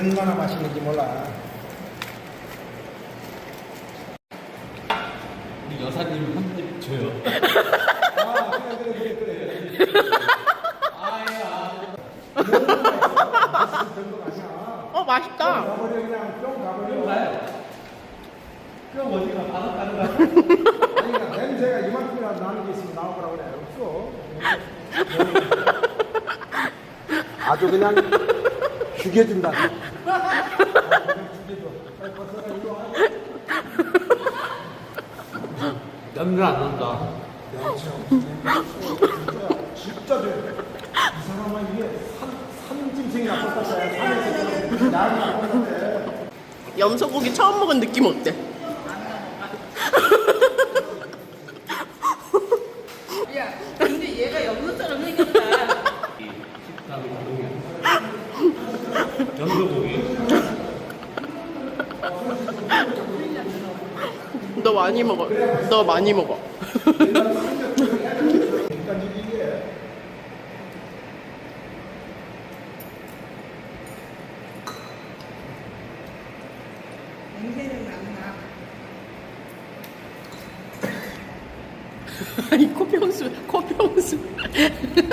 얼마나 맛있는지 몰라. 우리 여사님 한입 줘요. 아, 그래, 그래, 그래, 그래. 아야. 어 맛있다. 가버려, 그냥 뿅 가버려. 가요. 그럼 어디가 바닥 가는 거야? 아니, 그러니까 냄새가 이만큼이라도 나는 게 있으면 나오라고 그래. 없어. 아주 그냥 죽여준다. 냄새 안 난다. 진짜 돼. 이 사람은 이게 산, 산짐승이 나빴다. 산에서 약이 나빴는데. 염소고기 처음 먹은 느낌 어때? 야, 근데 얘가 염소처럼 생겼다. 염소고기. 너 많이 먹어. 너 많이 먹어. 아니 코평수 코평수.